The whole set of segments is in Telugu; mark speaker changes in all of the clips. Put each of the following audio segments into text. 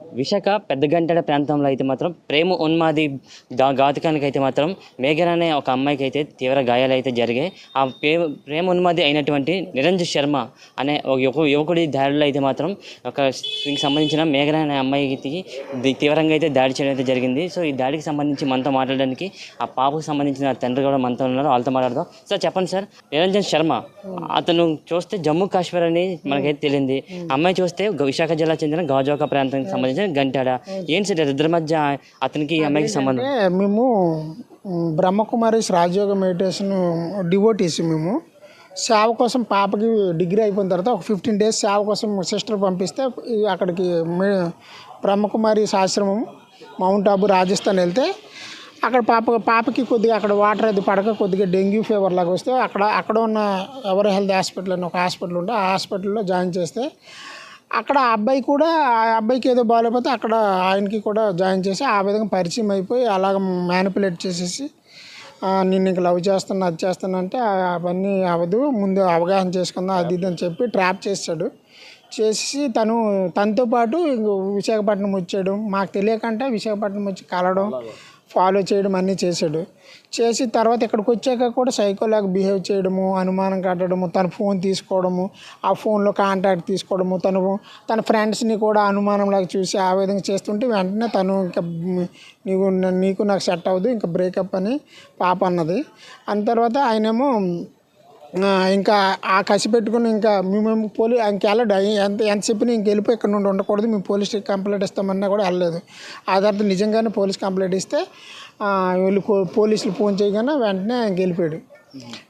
Speaker 1: విశాఖ పెద్దగంటడ ప్రాంతంలో అయితే మాత్రం ప్రేమ ఉన్మాది గా ఘాతుకానికి అయితే మాత్రం మేఘర్ అనే ఒక అమ్మాయికి అయితే తీవ్ర గాయాలు అయితే జరిగాయి. ఆ ప్రేమ ప్రేమ ఉన్మాది అయినటువంటి నిరంజన్ శర్మ అనే ఒక యువ యువకుడి దాడిలో అయితే మాత్రం ఒక దీనికి సంబంధించిన మేఘర్ అనే అమ్మాయికి తీవ్రంగా అయితే దాడి చేయడం అయితే జరిగింది. సో ఈ దాడికి సంబంధించి మనతో మాట్లాడడానికి ఆ పాపకు సంబంధించిన తండ్రి కూడా మనతో ఉన్నారు. వాళ్ళతో మాట్లాడదాం. సార్ చెప్పండి సార్. నిరంజన్ శర్మ అతను చూస్తే జమ్మూ కాశ్మీర్ అని మనకైతే తెలియంది. అమ్మాయి చూస్తే విశాఖ జిల్లా చెందిన గాజోక ప్రాంతానికి సంబంధించిన గంటాడ? ఏం సార్ ఇద్దరి మధ్య అతనికి అమ్మాయికి సంబంధం?
Speaker 2: మేము బ్రహ్మకుమారిస్ రాజయోగ మెడిటేషన్ డివోటీస్ మేము. సేవ కోసం పాపకి డిగ్రీ అయిపోయిన తర్వాత ఒక ఫిఫ్టీన్ డేస్ సేవ కోసం సిస్టర్ పంపిస్తే అక్కడికి మే- బ్రహ్మకుమారిస్ ఆశ్రమం మౌంట్ ఆబు రాజస్థాన్ వెళ్తే అక్కడ పాప పాపకి కొద్దిగా అక్కడ వాటర్ అది పడక కొద్దిగా డెంగ్యూ ఫీవర్ లాగా వస్తే అక్కడ అక్కడ ఉన్న ఎవరి హెల్త్ హాస్పిటల్ అని ఒక హాస్పిటల్ ఉంటే ఆ హాస్పిటల్లో జాయిన్ చేస్తే అక్కడ ఆ అబ్బాయి కూడా ఆ అబ్బాయికి ఏదో బాగాలేకపోతే అక్కడ ఆయనకి కూడా జాయిన్ చేసి ఆ విధంగా పరిచయం అయిపోయి అలాగ మ్యానిపులేట్ చేసేసి నేను నిన్ను లవ్ చేస్తున్నా అది చేస్తున్నా అంటే అవన్నీ అవ్వదు ముందు అవగాహన చేసుకుందాం అది ఇది అని చెప్పి ట్రాప్ చేశాడు చేసి తను తనతో పాటు ఇంక విశాఖపట్నం వచ్చాడు. మాకు తెలియకంటే విశాఖపట్నం వచ్చి కలవడం ఫాలో చేయడం అన్నీ చేశాడు. చేసి తర్వాత ఇక్కడికి వచ్చాక కూడా సైకోలాగా బిహేవ్ చేయడము అనుమానం కట్టడము తన ఫోన్ తీసుకోవడము ఆ ఫోన్లో కాంటాక్ట్ తీసుకోవడము తను తన ఫ్రెండ్స్ని కూడా అనుమానంలాగా చూసి ఆ విధంగా చేస్తుంటే వెంటనే తను ఇంకా నీకు నీకు నాకు సెట్ అవ్వదు ఇంకా బ్రేకప్ అని పాప అన్నది. అని తర్వాత ఆయనేమో ఇంకా ఆ కసి పెట్టుకుని ఇంకా మేము పోలీ ఇంక వెళ్ళడు ఎంత ఎంత చెప్పినా ఇంక వెళ్ళిపోయి ఇక్కడ నుండి ఉండకూడదు. మేము పోలీస్ కంప్లైంట్ ఇస్తామన్నా కూడా వెళ్ళలేదు. ఆ తర్వాత నిజంగానే పోలీస్ కంప్లైంట్ ఇస్తే వీళ్ళు పోలీసులు ఫోన్ చేయగానే వెంటనే ఇంక వెళ్ళిపోయాడు.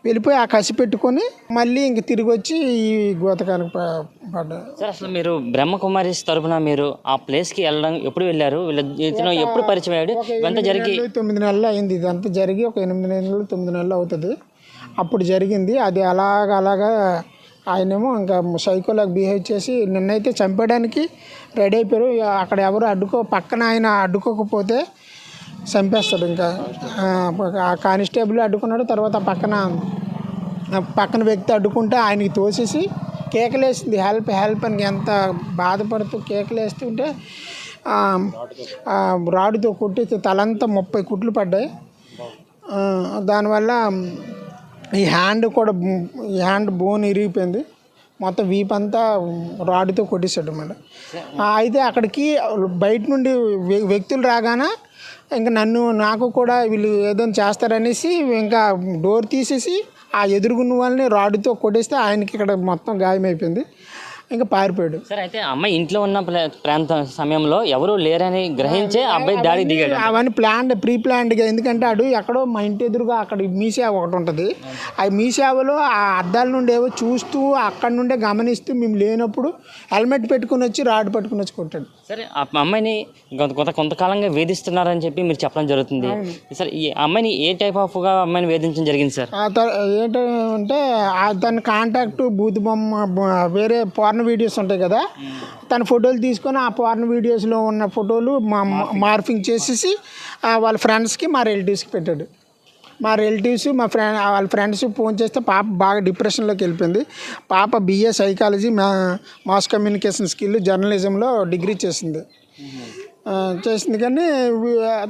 Speaker 2: వెళ్ళిపోయి ఆ కసి పెట్టుకొని మళ్ళీ ఇంక తిరిగి వచ్చి ఈ గోతకానికి ప- పడ్డాడు.
Speaker 1: సార్ అసలు మీరు బ్రహ్మకుమారిస్ తరపున మీరు ఆ ప్లేస్కి వెళ్ళడం ఎప్పుడు వెళ్ళారు? వీళ్ళ ఇతను ఎప్పుడు పరిచయం అయ్యాడు? ఇవంతా జరిగి
Speaker 2: తొమ్మిది నెలలు అయింది. ఇదంతా జరిగి ఒక ఎనిమిది నెలలు తొమ్మిది నెలలు అవుతుంది. అప్పుడు జరిగింది. అది అలాగ అలాగా ఆయనేమో ఇంకా సైకోలాగా బిహేవ్ చేసి నిన్నైతే చంపేయడానికి రెడీ అయిపోయారు. అక్కడ ఎవరు అడ్డుకో పక్కన ఆయన అడ్డుకోకపోతే చంపేస్తాడు ఇంకా. ఆ, కానిస్టేబుల్ అడ్డుకున్నాడు తర్వాత పక్కన పక్కన వ్యక్తి అడ్డుకుంటే ఆయనకి తోసేసి కేకలేసింది. హెల్ప్ హెల్ప్ అని ఎంత బాధపడుతూ కేకలేస్తుంటే రాడుతో కొట్టి తలంతా ముప్పై కుట్లు పడ్డాయి. దానివల్ల ఈ హ్యాండ్ కూడా ఈ హ్యాండ్ బోన్ ఇరిగిపోయింది. మొత్తం వీపంతా రాడ్తో కొట్టేశాడు అన్నమాట. అయితే అక్కడికి బయట నుండి వ్యక్తులు రాగానే ఇంకా నన్ను నాకు కూడా వీళ్ళు ఏదో చేస్తారనేసి ఇంకా డోర్ తీసేసి ఆ ఎదురుగున్న వాళ్ళని రాడుతో కొట్టేస్తే ఆయనకి ఇక్కడ మొత్తం గాయమైపోయింది. ఇంకా పారిపోయాడు.
Speaker 1: సార్ అయితే అమ్మాయి ఇంట్లో ఉన్న ప్రాంతం సమయంలో ఎవరు లేరని గ్రహించే అబ్బాయి దాడికి దిగాడు.
Speaker 2: అవన్నీ ప్లాన్డ్ ప్రీ ప్లాన్డ్గా ఎందుకంటే అడు ఎక్కడో మా ఇంటి ఎదురుగా అక్కడ మీ సేవ ఒకటి ఉంటుంది. ఆ మీ సేవలో ఆ అద్దాల నుండి ఏవో చూస్తూ అక్కడ నుండే గమనిస్తూ మేము లేనప్పుడు హెల్మెట్ పెట్టుకుని వచ్చి రాడ్ పట్టుకుని వచ్చి కొట్టాడు.
Speaker 1: సరే ఆ అమ్మాయిని కొంత కొంత కొంతకాలంగా వేధిస్తున్నారని చెప్పి మీరు చెప్పడం జరుగుతుంది. సార్ ఈ అమ్మాయిని ఏ టైప్ ఆఫ్గా అమ్మాయిని వేధించడం జరిగింది సార్?
Speaker 2: ఏంటంటే తన కాంటాక్ట్ బూత్ బొమ్మ వేరే పోర్న్ వీడియోస్ ఉంటాయి కదా తన ఫోటోలు తీసుకొని ఆ పోర్న్ వీడియోస్లో ఉన్న ఫోటోలు మా మార్ఫింగ్ చేసేసి వాళ్ళ ఫ్రెండ్స్కి మా రిలేటివ్స్కి పెట్టాడు. మా రిలేటివ్స్ మా ఫ్రెండ్ వాళ్ళ ఫ్రెండ్స్ ఫోన్ చేస్తే పాప బాగా డిప్రెషన్లోకి వెళ్ళిపోయింది. పాప బిఏ సైకాలజీ మా మాస్ కమ్యూనికేషన్ స్కిల్ జర్నలిజంలో డిగ్రీ చేసింది. చేసింది కానీ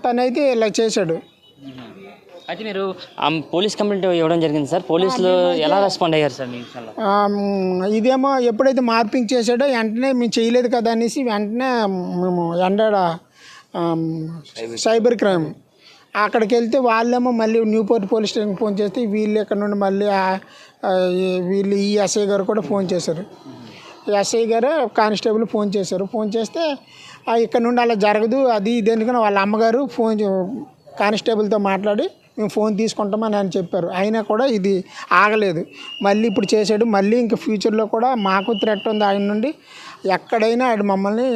Speaker 2: తనైతే ఇలా చేశాడు.
Speaker 1: అయితే మీరు పోలీస్ కంప్లైంట్ ఇవ్వడం జరిగింది సార్. పోలీసులు ఎలా రెస్పాండ్ అయ్యారు సార్ మీ విషయంలో
Speaker 2: ఆమ్, ఇదేమో ఎప్పుడైతే మార్పింగ్ చేశాడో వెంటనే మేము చేయలేదు కదా అనేసి వెంటనే మేము ఎండాడ ఆమ్, సైబర్ క్రైమ్. అక్కడికి వెళ్తే వాళ్ళేమో మళ్ళీ న్యూపోర్ట్ పోలీస్ స్టేషన్కి ఫోన్ చేస్తే వీళ్ళు ఇక్కడ నుండి మళ్ళీ వీళ్ళు ఈ ఎస్ఐ గారు కూడా ఫోన్ చేశారు. ఎస్ఐ గారు కానిస్టేబుల్ ఫోన్ చేశారు. ఫోన్ చేస్తే "ఆ, ఇక్కడ నుండి అలా జరగదు అది ఇది ఎందుకని వాళ్ళ అమ్మగారు ఫోన్ కానిస్టేబుల్తో మాట్లాడి మేము ఫోన్ తీసుకుంటామని ఆయన చెప్పారు. అయినా కూడా ఇది ఆగలేదు. మళ్ళీ ఇప్పుడు చేసాడు మళ్ళీ ఇంక ఫ్యూచర్లో కూడా మాకు థ్రెట్ ఉంది ఆయన నుండి. ఎక్కడైనా ఆయన మమ్మల్ని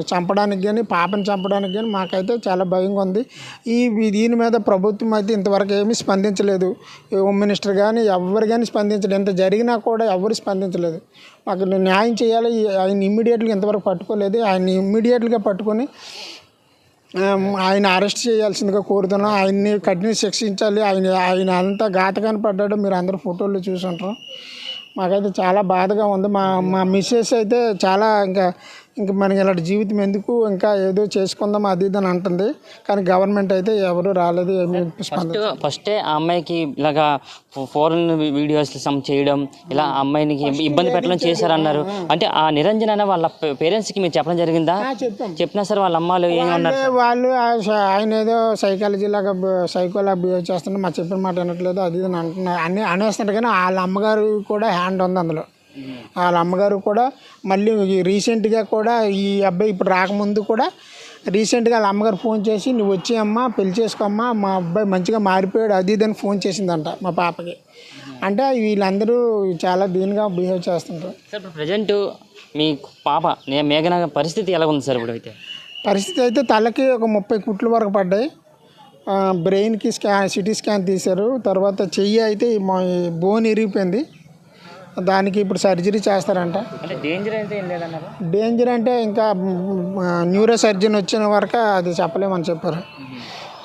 Speaker 2: చంపడానికి కానీ పాపని చంపడానికి కానీ మాకైతే చాలా భయంగా ఉంది. ఈ దీని మీద ప్రభుత్వం అయితే ఇంతవరకు ఏమీ స్పందించలేదు. ఈ హోమ్ మినిస్టర్ కానీ ఎవరు కానీ స్పందించలేదు. ఇంత జరిగినా కూడా ఎవరు స్పందించలేదు. మాకు న్యాయం చేయాలి. ఆయన ఇమ్మీడియట్గా ఇంతవరకు పట్టుకోలేదు. ఆయన ఇమ్మీడియట్గా పట్టుకొని ఆయన అరెస్ట్ చేయాల్సిందిగా కోరుతున్నాం. ఆయన్ని కఠిన శిక్షించాలి. ఆయన ఆయన అంత ఘాతకాన్ని పడ్డాడు. మీరు అందరు ఫోటోలు చూసుంటారు మాకైతే చాలా బాధగా ఉంది. మా మా మిస్సెస్ అయితే చాలా ఇంకా ఇంకా మనకి ఇలాంటి జీవితం ఎందుకు ఇంకా ఏదో చేసుకుందాం అది ఇది అని అంటుంది. కానీ గవర్నమెంట్ అయితే ఎవరు రాలేదు ఏమి
Speaker 1: ఫస్ట్ ఫస్టే ఆ అమ్మాయికి ఇలాగా ఫోరెన్ వీడియోస్ సమ్ చేయడం ఇలా ఆ అమ్మాయిని ఇబ్బంది పెట్టడం చేశారన్నారు. అంటే ఆ నిరంజన్ అనే వాళ్ళ పేరెంట్స్కి మీరు చెప్పడం జరిగిందా?
Speaker 2: చెప్పాం.
Speaker 1: చెప్పినా సార్ వాళ్ళ అమ్మాలు ఏమన్నారు
Speaker 2: వాళ్ళు ఆయన ఏదో సైకాలజీ లాగా సైకోలా బిహేవ్ చేస్తుంటే మా చెప్పిన మాట వినట్లేదు అది ఇది అని అంటున్నారు అన్ని అనేస్తున్నారు కానీ వాళ్ళ అమ్మగారు కూడా హ్యాండ్ ఉంది అందులో. వాళ్ళ అమ్మగారు కూడా మళ్ళీ రీసెంట్గా కూడా ఈ అబ్బాయి ఇప్పుడు రాకముందు కూడా రీసెంట్గా వాళ్ళ అమ్మగారు ఫోన్ చేసి నువ్వు వచ్చి అమ్మ పెళ్ళి చేసుకోమ్మా మా అబ్బాయి మంచిగా మారిపోయాడు అది ఇది అని ఫోన్ చేసిందంట మా పాపకి. అంటే వీళ్ళందరూ చాలా దీనిగా బిహేవ్ చేస్తుంటారు.
Speaker 1: సార్ ఇప్పుడు ప్రజెంట్ మీ పాప నే- మేఘన పరిస్థితి ఎలా ఉంది సార్ ఇప్పుడు అయితే?
Speaker 2: పరిస్థితి అయితే తలకి ఒక ముప్పై కుట్లు వరకు పడ్డాయి. బ్రెయిన్కి స్కాన్ సిటీ స్కాన్ తీశారు. తర్వాత చెయ్యి అయితే బోన్ ఇరిగిపోయింది. దానికి ఇప్పుడు సర్జరీ చేస్తారంట.
Speaker 1: డేంజర్
Speaker 2: అంటే ఇంకా న్యూరో సర్జన్ వచ్చిన వరకు అది చెప్పలేమని చెప్పారు.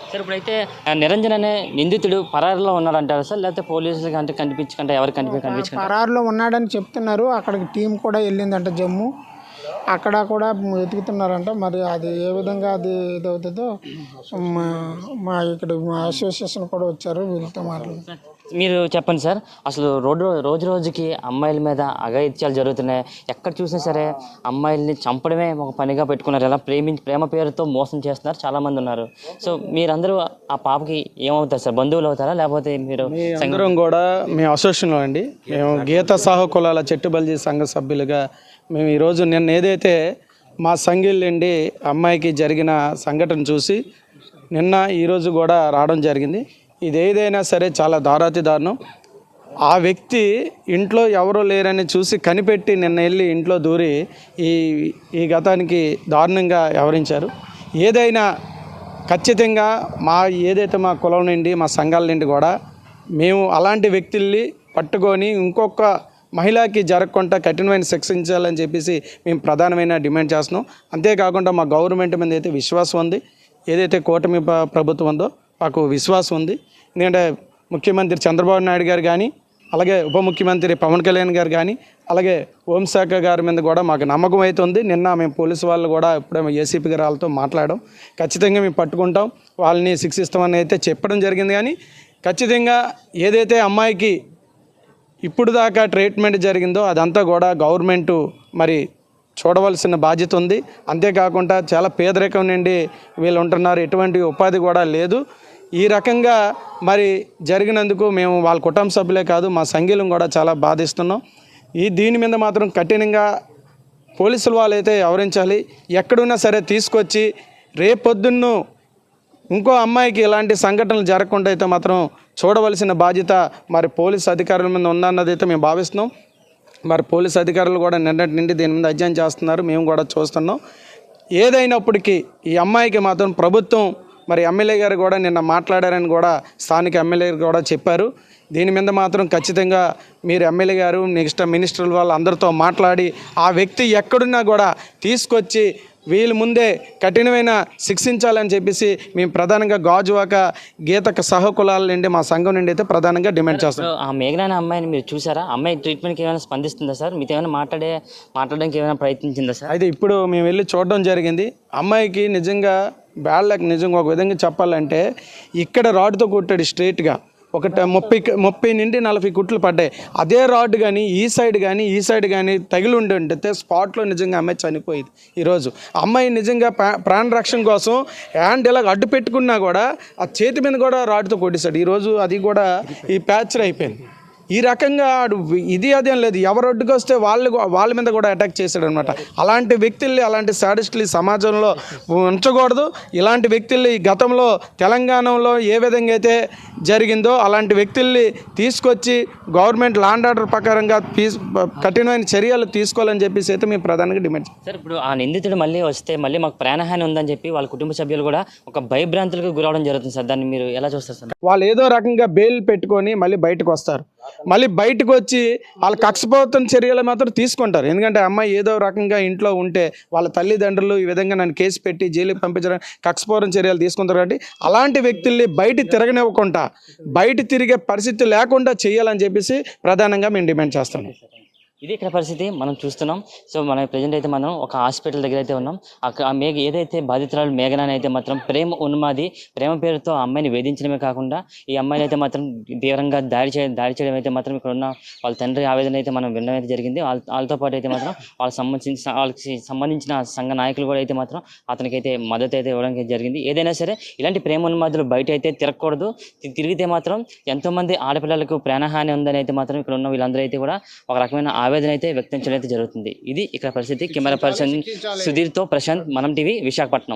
Speaker 1: సార్ ఇప్పుడైతే నిరంజన్ అనే నిందితుడు పరారులో ఉన్నాడంటారు సార్? లేకపోతే పోలీసులు అంటే కనిపించకుండా ఎవరు కనిపి కనిపించకుండా?
Speaker 2: పరారులో ఉన్నాడని చెప్తున్నారు. అక్కడికి టీం కూడా వెళ్ళిందంట జమ్ము. అక్కడ కూడా వెతుకుతున్నారంట. మరి అది ఏ విధంగా అది ఇదవుతుందో మా మా ఇక్కడ మా అసోసియేషన్ కూడా వచ్చారు వీళ్ళతో మాట్లాడు.
Speaker 1: మీరు చెప్పండి సార్ అసలు రోడ్డు రోజు రోజుకి అమ్మాయిల మీద అఘాయిత్యాలు జరుగుతున్నాయి. ఎక్కడ చూసినా సరే అమ్మాయిల్ని చంపడమే ఒక పనిగా పెట్టుకున్నారు. ఎలా ప్రేమించి ప్రేమ పేరుతో మోసం చేస్తున్నారు చాలా మంది ఉన్నారు. సో మీరందరూ ఆ పాపకి ఏమవుతారు సార్? బంధువులు అవుతారా? లేకపోతే మీరు
Speaker 3: అందరం కూడా మేము అసోసియేషన్లో అండి మేము గీత సాహో కులాల చెట్టుబల్జీ సంఘ సభ్యులుగా మేము ఈరోజు నిన్న ఏదైతే మా సంఘీళ్ళండి అమ్మాయికి జరిగిన సంఘటన చూసి నిన్న ఈరోజు కూడా రావడం జరిగింది. ఇది ఏదైనా సరే చాలా దారాతి దారుణం ఆ వ్యక్తి ఇంట్లో ఎవరో లేరని చూసి కనిపెట్టి నిన్న వెళ్ళి ఇంట్లో దూరి ఈ ఈ గతానికి దారుణంగా వ్యవహరించారు. ఏదైనా ఖచ్చితంగా మా ఏదైతే మా కులం నుండి మా సంఘాల నుండి కూడా మేము అలాంటి వ్యక్తుల్ని పట్టుకొని ఇంకొక మహిళకి జరగకుండా కఠినమైన శిక్షించాలని చెప్పేసి మేము ప్రధానమైన డిమాండ్ చేస్తున్నాం. అంతేకాకుండా మా గవర్నమెంట్ మీద అయితే విశ్వాసం ఉంది. ఏదైతే కూటమి ప్రభుత్వం ఉందో మాకు విశ్వాసం ఉంది. ఎందుకంటే ముఖ్యమంత్రి చంద్రబాబు నాయుడు గారు కానీ అలాగే ఉప ముఖ్యమంత్రి పవన్ కళ్యాణ్ గారు కానీ అలాగే హోంశాఖ గారి మీద కూడా మాకు నమ్మకం అయితే ఉంది. నిన్న మేము పోలీసు వాళ్ళు కూడా ఇప్పుడే ఏసీపీ గారు వాళ్ళతో మాట్లాడడం ఖచ్చితంగా మేము పట్టుకుంటాం. వాళ్ళని శిక్షిస్తామని అయితే చెప్పడం జరిగింది కానీ ఖచ్చితంగా ఏదైతే అమ్మాయికి ఇప్పుడు దాకా ట్రీట్మెంట్ జరిగిందో అదంతా కూడా గవర్నమెంట్ మరి చూడవలసిన బాధ్యత ఉంది. అంతేకాకుండా చాలా పేదరికం నుండి వీళ్ళు ఉంటున్నారు. ఎటువంటి ఉపాధి కూడా లేదు. ఈ రకంగా మరి జరిగినందుకు మేము వాళ్ళ కుటుంబ సభ్యులే కాదు మా సంఘీలం కూడా చాలా బాధిస్తున్నాం. ఈ దీని మీద మాత్రం కఠినంగా పోలీసులు వాళ్ళైతే వ్యవహరించాలి. ఎక్కడున్నా సరే తీసుకొచ్చి రేపొద్దున్ను ఇంకో అమ్మాయికి ఇలాంటి సంఘటనలు జరగకుండా అయితే మాత్రం చూడవలసిన బాధ్యత మరి పోలీస్ అధికారుల మీద ఉందన్నది అయితే మేము భావిస్తున్నాం. మరి పోలీస్ అధికారులు కూడా నిన్నటి నుండి దీని మీద అధ్యయనం చేస్తున్నారు. మేము కూడా చూస్తున్నాం. ఏదైనప్పటికీ ఈ అమ్మాయికి మాత్రం ప్రభుత్వం మరి ఎమ్మెల్యే గారు కూడా నిన్న మాట్లాడారని కూడా స్థానిక ఎమ్మెల్యే గారు కూడా చెప్పారు. దీని మీద మాత్రం ఖచ్చితంగా మీరు ఎమ్మెల్యే గారు నెక్స్ట్ మినిస్టర్ల వాళ్ళు అందరితో మాట్లాడి ఆ వ్యక్తి ఎక్కడున్నా కూడా తీసుకొచ్చి వీళ్ళ ముందే కఠినమైన శిక్షించాలని చెప్పేసి మేము ప్రధానంగా గాజువాక గీతక సహకులాల నుండి మా సంఘం నుండి అయితే ప్రధానంగా డిమాండ్ చేస్తాం.
Speaker 1: ఆ మేఘన అమ్మాయిని మీరు చూసారా? అమ్మాయి ట్రీట్మెంట్కి ఏమైనా స్పందిస్తుందా సార్ మీతో ఏమైనా మాట్లాడే మాట్లాడడానికి ఏమైనా ప్రయత్నించిందా సార్
Speaker 3: అయితే ఇప్పుడు మేము వెళ్ళి చూడడం జరిగింది. అమ్మాయికి నిజంగా బ్యాడ్ లక్ నిజంగా ఒక విధంగా చెప్పాలంటే ఇక్కడ రాడ్తో కొట్టాడు స్ట్రైట్గా ఒక ముప్పై ముప్పై నుండి నలభై కుట్లు పడ్డాయి. అదే రాడ్ కానీ ఈ సైడ్ కానీ ఈ సైడ్ కానీ తగిలి ఉండి ఉంటే స్పాట్లో నిజంగా అమ్మాయి చనిపోయింది ఈరోజు. అమ్మాయి నిజంగా ప్రా- ప్రాణ రక్షణ కోసం హ్యాండ్ ఇలా అడ్డు పెట్టుకున్నా కూడా ఆ చేతి మీద కూడా రాడ్తో కొట్టేశాడు. ఈరోజు అది కూడా ఈ ప్యాచర్ అయిపోయింది. ఈ రకంగా ఆడు ఇది అదేం లేదు. ఎవరు అడ్డుకు వస్తే వాళ్ళు వాళ్ళ మీద కూడా అటాక్ చేశాడు అనమాట అలాంటి వ్యక్తుల్ని అలాంటి సాడిస్టులు సమాజంలో ఉంచకూడదు. ఇలాంటి వ్యక్తుల్ని ఈ గతంలో తెలంగాణలో ఏ విధంగా అయితే జరిగిందో అలాంటి వ్యక్తుల్ని తీసుకొచ్చి గవర్నమెంట్ లాండ్ ఆర్డర్ ప్రకారంగా కఠినమైన చర్యలు తీసుకోవాలని చెప్పేసి అయితే మేము ప్రధానంగా డిమాండ్ చేస్తాం.
Speaker 1: సార్ ఇప్పుడు ఆ నిందితుడు మళ్ళీ వస్తే మళ్ళీ మాకు ప్రాణహాని ఉందని చెప్పి వాళ్ళ కుటుంబ సభ్యులు కూడా ఒక భయభ్రాంతులకు గురవడం జరుగుతుంది సార్. దాన్ని మీరు ఎలా చూస్తారు సార్?
Speaker 3: వాళ్ళు ఏదో రకంగా బెయిల్ పెట్టుకొని మళ్ళీ బయటకు వస్తారు. మళ్ళీ బయటకు వచ్చి వాళ్ళ కక్షపోతం చర్యలు మాత్రం తీసుకుంటారు. ఎందుకంటే అమ్మాయి ఏదో రకంగా ఇంట్లో ఉంటే వాళ్ళ తల్లిదండ్రులు ఈ విధంగా నన్ను కేసు పెట్టి జైలుకి పంపించడానికి కక్షపోతం చర్యలు తీసుకుంటారు కాబట్టి అలాంటి వ్యక్తుల్ని బయట తిరగనివ్వకుండా బయట తిరిగే పరిస్థితి లేకుండా చేయాలని చెప్పేసి ప్రధానంగా మేము డిమాండ్ చేస్తున్నాం.
Speaker 1: ఇది ఇక్కడ పరిస్థితి మనం చూస్తున్నాం. సో మన ప్రజెంట్ అయితే మనం ఒక హాస్పిటల్ దగ్గర అయితే ఉన్నాం. అక్కడ మేఘ ఏదైతే బాధితురాలు మేఘనాని అయితే మాత్రం ప్రేమ ఉన్మాది ప్రేమ పేరుతో ఆ అమ్మాయిని వేధించడమే కాకుండా ఈ అమ్మాయిని అయితే మాత్రం తీవ్రంగా దాడి చేయ దాడి చేయడం అయితే మాత్రం ఇక్కడ ఉన్న వాళ్ళ తండ్రి ఆవేదన అయితే మనం వినడం అయితే జరిగింది. వాళ్ళ వాళ్ళతో పాటు అయితే మాత్రం వాళ్ళకి సంబంధించిన వాళ్ళకి సంబంధించిన సంఘ నాయకులు కూడా అయితే మాత్రం అతనికి అయితే మద్దతు అయితే ఇవ్వడం జరిగింది. ఏదైనా సరే ఇలాంటి ప్రేమ ఉన్మాదులు బయట అయితే తిరగకూడదు. తిరిగితే మాత్రం ఎంతోమంది ఆడపిల్లలకు ప్రాణహాని ఉందని అయితే మాత్రం ఇక్కడ ఉన్న వీళ్ళందరూ అయితే కూడా ఒక రకమైన ఆవేదన అయితే వ్యక్తం చేయడం అయితే జరుగుతుంది. ఇది ఇక్కడ పరిస్థితి. కెమెరా పర్సన్ సుధీర్తో ప్రశాంత్ మనం టీవీ విశాఖపట్నం.